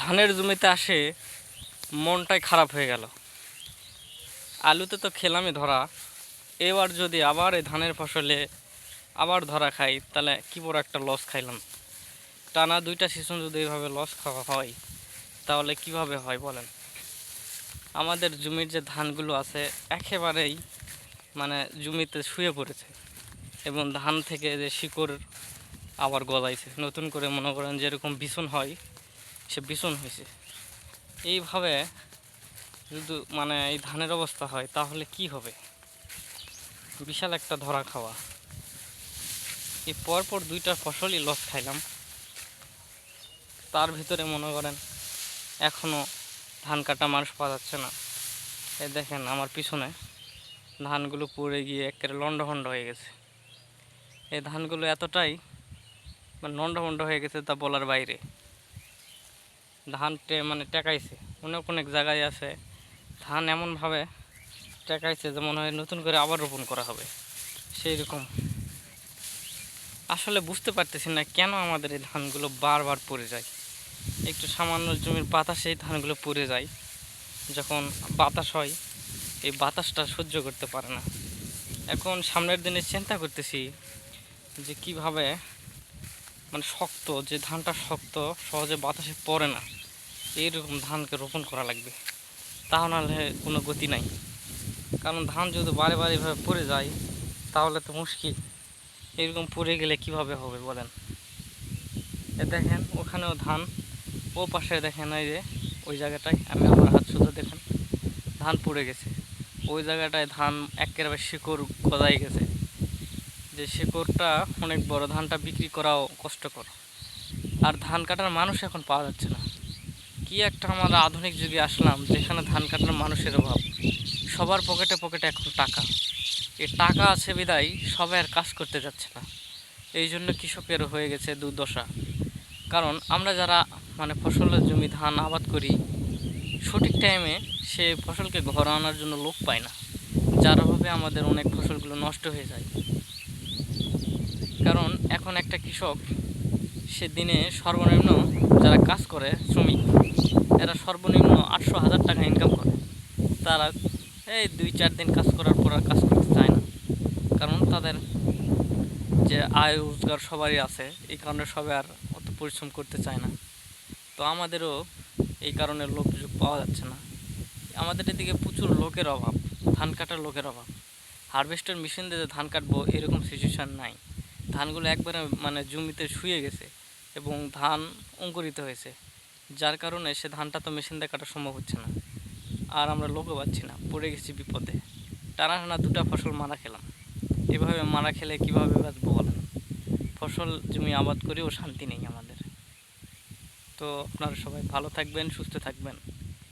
ধানের জমিতে আসে, মনটাই খারাপ হয়ে গেল। আলুতে তো খেলামই ধরা। এবার যদি আবার এই ধানের ফসলে আবার ধরা খাই, তাহলে কি বড় একটা লস খাইলাম। টানা দুইটা সিজন যদি এইভাবে লস খাওয়া হয়, তাহলে কীভাবে হয় বলেন? আমাদের জমির যে ধানগুলো আছে, একেবারেই মানে জমিতে শুয়ে পড়েছে এবং ধান থেকে যে শিকড় আবার গজাইছে। নতুন করে মনে করেন যেরকম বিছন হয় সে বিছন হয়েছে। এইভাবে যদি মানে এই ধানের অবস্থা হয়, তাহলে কি হবে? বিশাল একটা ধরা খাওয়া। এই পরপর দুইটা ফসলই লস খাইলাম। তার ভিতরে মনে করেন এখনও ধান কাটা মানুষ পাওয়া যাচ্ছে না। এই দেখেন আমার পিছনে ধানগুলো পড়ে গিয়ে একেবারে লন্ডভন্ড হয়ে গেছে। এই ধানগুলো এতটাই মানে লন্ডভন্ড হয়ে গেছে তা বলার বাইরে। ধান মানে টেকাইছে। অনেক অনেক জায়গায় আছে। ধান এমনভাবে টেকাইছে যে মনে হয় নতুন করে আবার রোপণ করা হবে। সেই রকম। আসলে বুঝতে পারতেছি না কেন আমাদের এই ধানগুলো বারবার পড়ে যায়। একটু সামান্য জমির বাতাসে এই ধানগুলো পড়ে যায়। যখন বাতাস হয়, এই বাতাসটা সহ্য করতে পারে না। এখন সামনের দিনে চিন্তা করতেছি যে কীভাবে মানে শক্ত, যে ধানটা শক্ত, সহজে বাতাসে পড়ে না, এইরকম ধানকে রোপণ করা লাগবে। তা নাহলে কোনো গতি নাই। কারণ ধান যদি বারে বারে এভাবে পড়ে যায়, তাহলে তো মুশকিল। এরকম পড়ে গেলে কীভাবে হবে বলেন? এ দেখেন, ওখানেও ধান, ও পাশে দেখেন ওই যে, ওই জায়গাটায়, আমি আমার হাত শুধু দেখেন, ধান পড়ে গেছে। ওই জায়গাটায় ধান একেবারে শিকড় গজাই গেছে। যে শিকড়টা অনেক বড়, ধানটা বিক্রি করাও কষ্টকর। আর ধান কাটার মানুষ এখন পাওয়া যাচ্ছে না। কি একটা আমরা আধুনিক যুগে আসলাম, যেখানে ধান কাটার মানুষের অভাব। সবার পকেটে পকেটে এখন টাকা। এই টাকা আছে বিদায়, সবাই আর কাজ করতে যাচ্ছে না। এই জন্য কৃষকের হয়ে গেছে দুর্দশা। কারণ আমরা যারা মানে ফসলের জমি ধান আবাদ করি, সঠিক টাইমে সে ফসলকে ঘরে আনার জন্য লোক পায় না। যার অভাবে আমাদের অনেক ফসলগুলো নষ্ট হয়ে যায়। কারণ এখন একটা কৃষক, সে দিনে সর্বনিম্ন যারা কাজ করে, শ্রমিক, এরা সর্বনিম্ন আটশো হাজার টাকা ইনকাম করে। তারা এই দুই চার দিন কাজ করার পর আর কাজ করতে চায় না। কারণ তাদের যে আয় রোজগার সবারই আছে, এই কারণে সবাই আর অত পরিশ্রম করতে চায় না। তো আমাদেরও এই কারণে লোক পাওয়া যাচ্ছে না। আমাদের এদিকে প্রচুর লোকের অভাব, ধান কাটার লোকের অভাব। হারভেস্টার মেশিন দিয়ে ধান কাটবো, এরকম সিচুয়েশান নাই। ধানগুলো একবারে মানে জমিতে শুয়ে গেছে এবং ধান অঙ্কুরিত হয়েছে। যার কারণে সে ধানটা তো মেশিন দিয়ে কাটা সম্ভব হচ্ছে না। আর আমরা লোকও পাচ্ছি না, পড়ে গেছি বিপদে। টানা টানা দুটা ফসল মারা খেলাম। এভাবে মারা খেলে কীভাবে বলেন? ফসল জমি আবাদ করেও শান্তি নেই আমাদের। তো আপনারা সবাই ভালো থাকবেন, সুস্থ থাকবেন।